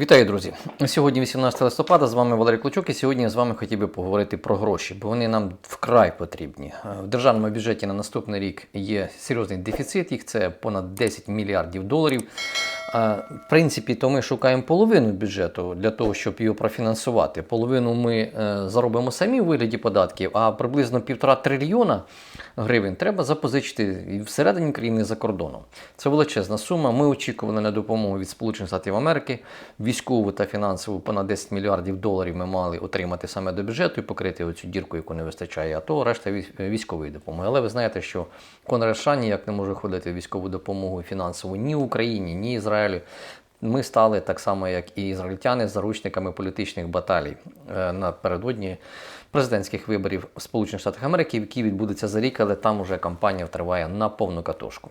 Вітаю, друзі! Сьогодні 18 листопада. З вами Валерій Клочок, і сьогодні я з вами хотів би поговорити про гроші, бо вони нам вкрай потрібні. Е, В державному бюджеті на наступний рік є серйозний дефіцит. Їх це понад 10 мільярдів доларів. Е, В принципі, то ми шукаємо половину бюджету для того, щоб його профінансувати. Половину ми е, заробимо самі у вигляді податків, а приблизно півтора трильйона гривень треба запозичити і всередині країни і за кордоном. Це величезна сума. Ми очікували на допомогу від Сполучених Штатів Америки. Військову та фінансову понад 10 мільярдів доларів ми мали отримати саме до бюджету і покрити оцю дірку, яку не вистачає, а то решта військ- військової допомоги. Але ви знаєте, що Конрад США ніяк не може ходити військову допомогу фінансову ні Україні, ні Ізраїлю. Ми стали так само, як і ізраїльтяни, заручниками політичних баталій е, напередодні президентських виборів в Сполучених Штатах Америки, які відбудуться за рік, але там уже кампанія триває на повну катушку.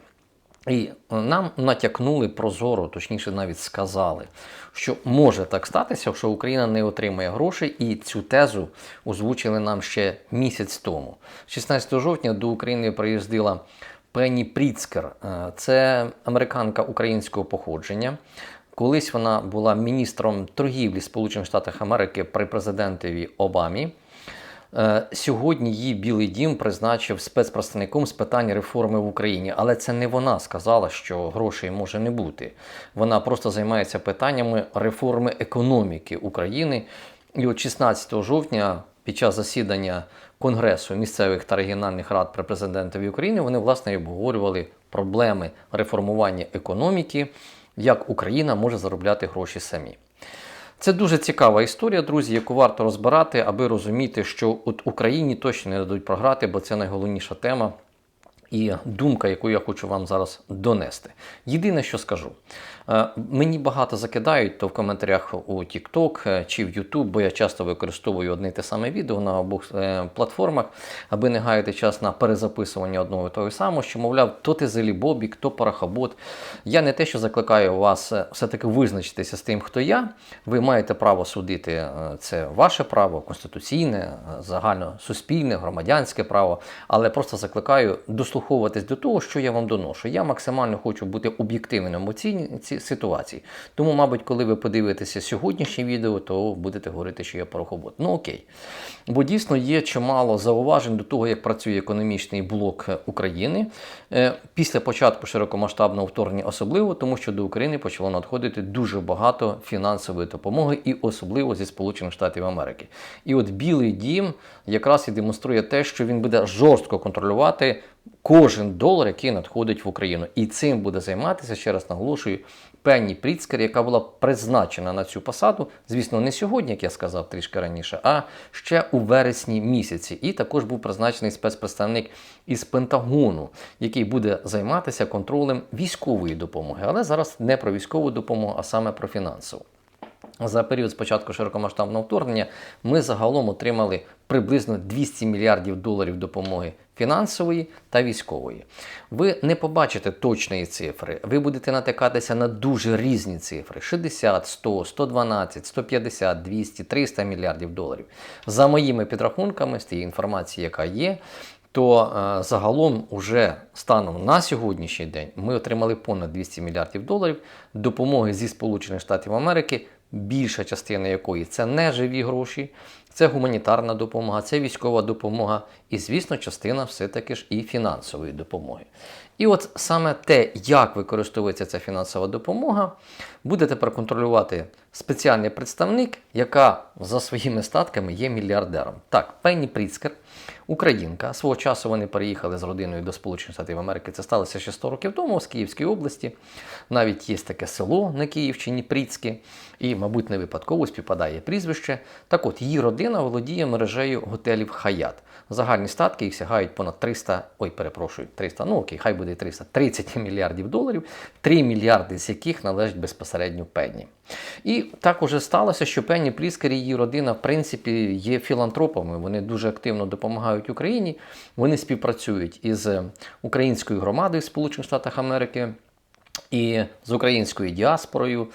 І нам натякнули прозоро, точніше, навіть сказали, що може так статися, що Україна не отримає грошей, і цю тезу озвучили нам ще місяць тому. 16 жовтня до України приїздила Пенні Пріцкер. Е, Це американка українського походження. Колись вона була міністром торгівлі Сполучених Штатів Америки при президентові Обамі. Е, Сьогодні її Білий Дім призначив спецпредставником з питань реформи в Україні, але це не вона сказала, що грошей може не бути. Вона просто займається питаннями реформи економіки України. І от 16 жовтня, під час засідання Конгресу місцевих та регіональних рад при президентові України, вони власне обговорювали проблеми реформування економіки, як Україна може заробляти гроші самі. Це дуже цікава історія, друзі, яку варто розбирати, аби розуміти, що от Україні точно не дадуть програти, бо це найголовніша тема і думка, яку я хочу вам зараз донести. Єдине, що скажу, Е, мені багато закидають то в коментарях у TikTok е, чи в YouTube, бо я часто використовую одне й те саме відео на обох е, платформах, аби не гаяти час на перезаписування одного і того самого, що, мовляв, то ти зелібобік, то парахабот. Я не те, що закликаю вас все-таки визначитися з тим, хто я. Ви маєте право судити, це ваше право, конституційне, загальносуспільне, громадянське право, але просто закликаю дослуховуватись до того, що я вам доношу. Я максимально хочу бути об'єктивним у цій ситуації. Тому, мабуть, коли ви подивитеся сьогоднішнє відео, то будете говорити, що я порохобот. Ну окей. Бо дійсно є чимало зауважень до того, як працює економічний блок України е, після початку широкомасштабного вторгнення, особливо тому, що до України почало надходити дуже багато фінансової допомоги, і особливо зі Сполучених Штатів Америки. І от Білий Дім якраз і демонструє те, що він буде жорстко контролювати кожен долар, який надходить в Україну. І цим буде займатися, ще раз наголошую, Пенні Пріцкер, яка була призначена на цю посаду, звісно, не сьогодні, як я сказав трішки раніше, а ще у вересні місяці. І також був призначений спецпредставник із Пентагону, який буде займатися контролем військової допомоги. Але зараз не про військову допомогу, а саме про фінансову. За період спочатку широкомасштабного вторгнення ми загалом отримали приблизно 200 мільярдів доларів допомоги фінансової та військової. Ви не побачите точної цифри, ви будете натикатися на дуже різні цифри: 60, 100, 112, 150, 200, 300 мільярдів доларів. За моїми підрахунками, з тієї інформації, яка є, то е, загалом уже станом на сьогоднішній день ми отримали понад 200 мільярдів доларів допомоги зі Сполучених Штатів Америки, більша частина якої це не живі гроші, це гуманітарна допомога, це військова допомога і, звісно, частина все-таки ж і фінансової допомоги. І от саме те, як використовується ця фінансова допомога, буде тепер контролювати спеціальний представник, яка за своїми статками є мільярдером. Так, Пенні Пріцкер, українка. Свого часу вони переїхали з родиною до Сполучених Штатів Америки. Це сталося ще 100 років тому з Київської області. Навіть є таке село на Київщині Пріцьке, і, мабуть, не випадково співпадає прізвище. Так от, її родина володіє мережею готелів Хаят. Загальні статки їх сягають понад 300, ой, перепрошую, 300, ну окей, хай буде 300, 30 мільярдів доларів, 3 мільярди з яких належать безпосередньо Пенні. І так уже сталося, що Пенні Пліскер і її родина, в принципі, є філантропами. Вони дуже активно допомагають Україні. Вони співпрацюють із українською громадою в Сполучених Штатах Америки і з українською діаспорою.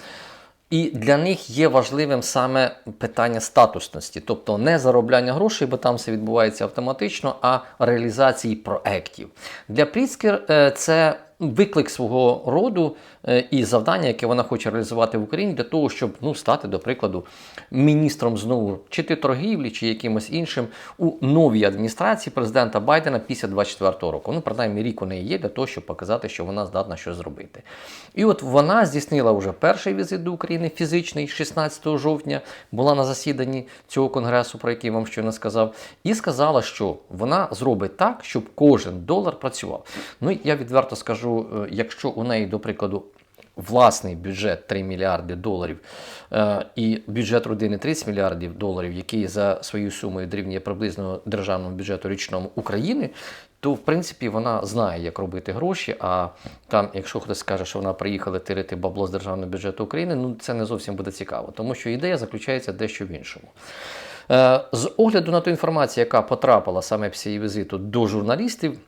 І для них є важливим саме питання статусності, тобто не заробляння грошей, бо там все відбувається автоматично, а реалізації проєктів. Для Пріцкер це виклик свого роду е, і завдання, яке вона хоче реалізувати в Україні для того, щоб ну, стати, до прикладу, міністром знову чи ти торгівлі, чи якимось іншим у новій адміністрації президента Байдена після 24-го року. Ну, принаймні, рік у неї є для того, щоб показати, що вона здатна щось зробити. І от вона здійснила вже перший візит до України фізичний 16 жовтня, була на засіданні цього конгресу, про який я вам щойно сказав, і сказала, що вона зробить так, щоб кожен долар працював. Ну я відверто скажу, е, якщо у неї, до прикладу, власний бюджет 3 мільярди доларів е, і бюджет родини 30 мільярдів доларів, який за своєю сумою дорівнює приблизно державному бюджету річному України, то в принципі вона знає, як робити гроші. А там, якщо хтось скаже, що вона приїхала тирити бабло з державного бюджету України, ну це не зовсім буде цікаво, тому що ідея заключається дещо в іншому. Е, З огляду на ту інформацію, яка потрапила саме після її візиту до журналістів,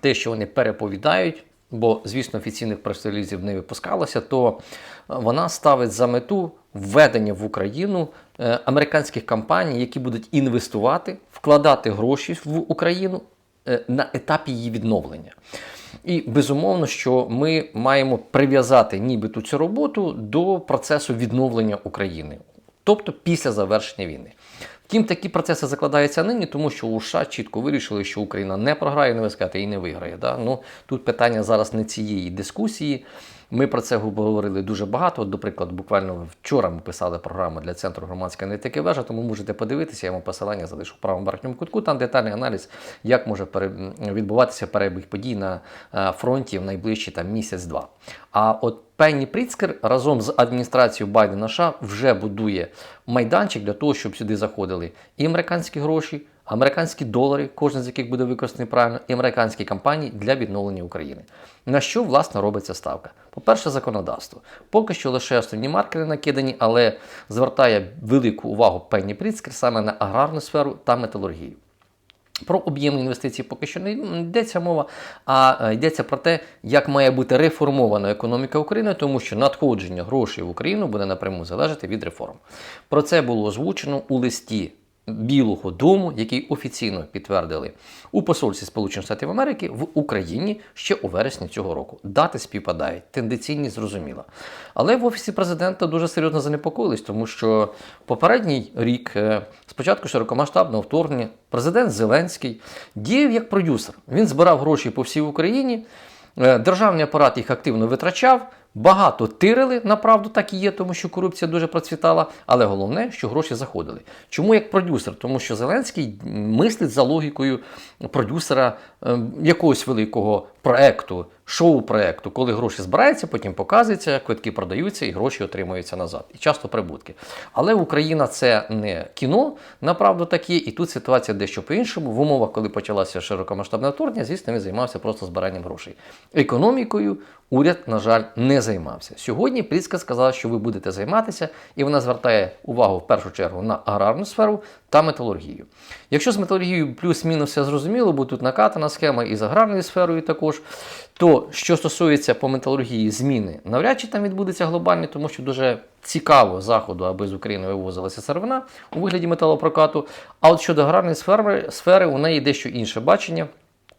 те, що вони переповідають, бо, звісно, офіційних прес-релізів не випускалося, то е, вона ставить за мету введення в Україну е, американських компаній, які будуть інвестувати, вкладати гроші в Україну е, на етапі її відновлення. І безумовно, що ми маємо прив'язати нібито цю роботу до процесу відновлення України, тобто після завершення війни. Втім, такі процеси закладаються нині, тому що у США чітко вирішили, що Україна не програє, не ви скажете, і не виграє. Да? Ну, тут питання зараз не цієї дискусії. Ми про це говорили дуже багато. От, До прикладу, буквально вчора ми писали програму для центру громадської аналітики вежа, тому можете подивитися, я вам посилання залишу в правому верхньому кутку. Там детальний аналіз, як може відбуватися перебіг подій на е, фронті в найближчі там місяць-два. А от Пенні Пріцкер разом з адміністрацією Байдена США вже будує майданчик для того, щоб сюди заходили і американські гроші, американські долари, кожен з яких буде використаний правильно, і американські компанії для відновлення України. На що власне робиться ставка? По-перше, законодавство. Поки що лише основні маркери накидані, але звертає велику увагу Пенні Пріцкер саме на аграрну сферу та металургію. Про об'єм інвестицій поки що не йдеться мова, а йдеться про те, як має бути реформована економіка України, тому що надходження грошей в Україну буде напряму залежати від реформ. Про це було озвучено у листі Білого Дому, який офіційно підтвердили у посольстві Сполучених Штатів Америки в Україні ще у вересні цього року. Дати співпадають, тенденційні зрозуміло. Але в офісі президента дуже серйозно занепокоїлись, тому що попередній рік, е, спочатку широкомасштабного вторгнення, президент Зеленський діяв як продюсер. Він збирав гроші по всій Україні. е, Державний апарат їх активно витрачав. Багато тирили, направду так і є, тому що корупція дуже процвітала. Але головне, що гроші заходили. Чому як продюсер? Тому що Зеленський мислить за логікою продюсера е, якогось великого проекту, шоу-проекту, коли гроші збираються, потім показуються, квитки продаються і гроші отримуються назад. І часто прибутки. Але Україна це не кіно, направду так є, і тут ситуація дещо по-іншому. В умовах, коли почалося широкомасштабне вторгнення, звісно, він займався просто збиранням грошей. Економікою уряд, на жаль, не займався. Сьогодні Пліцка сказала, що ви будете займатися, і вона звертає увагу в першу чергу на аграрну сферу та металургію. Якщо з металургією плюс-мінус все зрозуміло, бо тут накатана схема і з аграрною сферою також, то що стосується по металургії зміни, навряд чи там відбудеться глобальні, тому що дуже цікаво заходу, аби з України вивозилася сировина у вигляді металопрокату. А от щодо аграрної сфери, сфери у неї дещо інше бачення.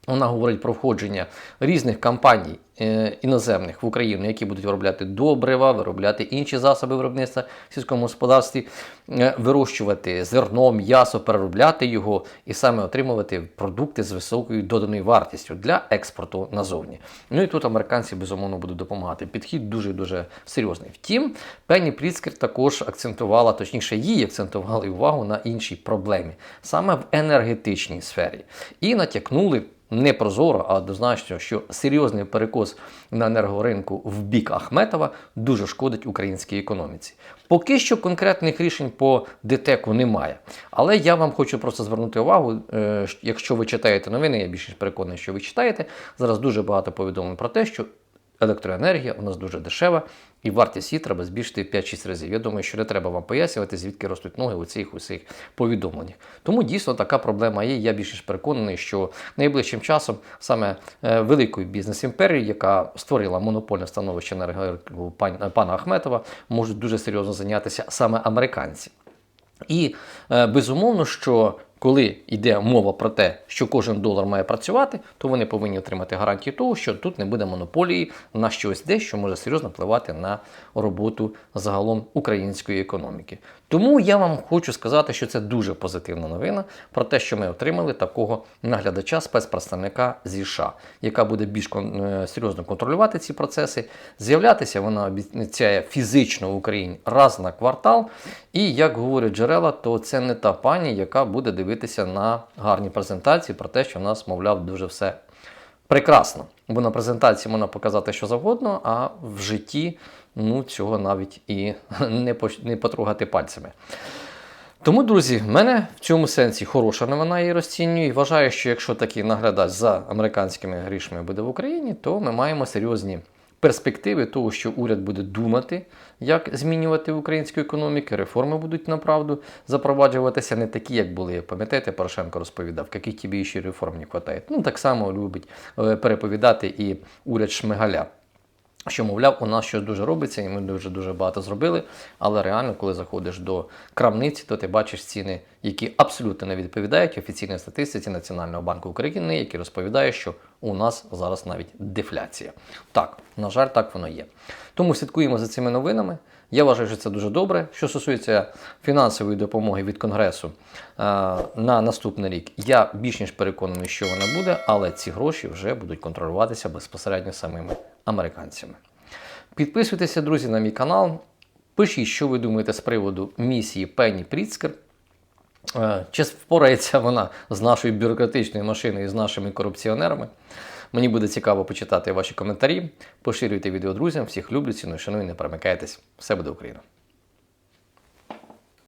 Вона говорить про входження різних компаній е, іноземних в Україну, які будуть виробляти добрива, виробляти інші засоби виробництва в сільському господарстві, е, вирощувати зерно, м'ясо, переробляти його і саме отримувати продукти з високою доданою вартістю для експорту назовні. Ну і тут американці безумовно будуть допомагати. Підхід дуже дуже серйозний. Втім, Пенні Пріцкер також акцентувала, точніше, їй акцентували увагу на іншій проблемі, саме в енергетичній сфері, і натякнули не прозоро, а однозначно, що серйозний перекос на енергоринку в бік Ахметова дуже шкодить українській економіці. Поки що конкретних рішень по ДТЕКу немає. Але я вам хочу просто звернути увагу, е, якщо ви читаєте новини, я більше переконаний, що ви читаєте. Зараз дуже багато повідомлень про те, що електроенергія у нас дуже дешева, і вартість її треба збільшити в 5-6 разів. Я думаю, що не треба вам пояснювати, звідки ростуть ноги у цих усіх повідомленнях. Тому дійсно така проблема є. Я більше ж переконаний, що найближчим часом саме е, великою бізнес-імперією, яка створила монопольне становище на енергетику пана Ахметова, можуть дуже серйозно зайнятися саме американці. І е, безумовно, що коли йде мова про те, що кожен долар має працювати, то вони повинні отримати гарантію того, що тут не буде монополії на щось де, що може серйозно впливати на роботу загалом української економіки. Тому я вам хочу сказати, що це дуже позитивна новина про те, що ми отримали такого наглядача спецпредставника зі США, яка буде більш е, серйозно контролювати ці процеси. З'являтися вона обіцяє фізично в Україні раз на квартал. І як говорять джерела, то це не та пані, яка буде дивитися на гарні презентації про те, що в нас, мовляв, дуже все прекрасно. Бо на презентації можна показати що завгодно, а в житті ну, цього навіть і не, поч- не потрогати пальцями. Тому, друзі, в мене в цьому сенсі хороша новина її розцінюю. І вважаю, що якщо такий наглядач за американськими грішми буде в Україні, то ми маємо серйозні перспективи того, що уряд буде думати, як змінювати українську економіку, реформи будуть направду запроваджуватися не такі, як були. Пам'ятаєте, Порошенко розповідав, яких тобі ще реформ не вистачає. Ну так само любить е, переповідати і уряд Шмигаля. Що, мовляв, у нас щось дуже робиться, і ми дуже дуже багато зробили. Але реально, коли заходиш до крамниці, то ти бачиш ціни, які абсолютно не відповідають офіційній статистиці Національного банку України, який розповідає, що у нас зараз навіть дефляція. Так, на жаль, так воно є. Тому слідкуємо за цими новинами. Я вважаю, що це дуже добре. Що стосується фінансової допомоги від Конгресу е, на наступний рік, я більш ніж переконаний, що вона буде, але ці гроші вже будуть контролюватися безпосередньо самими американцями. Підписуйтеся, друзі, на мій канал. Пишіть, що ви думаєте з приводу місії Пенні Пріцкер. Е, Чи впорається вона з нашою бюрократичною машиною і з нашими корупціонерами? Мені буде цікаво почитати ваші коментарі. Поширюйте відео друзям. Всіх люблю, ціную, шаную, не перемикайтесь. Все буде Україна!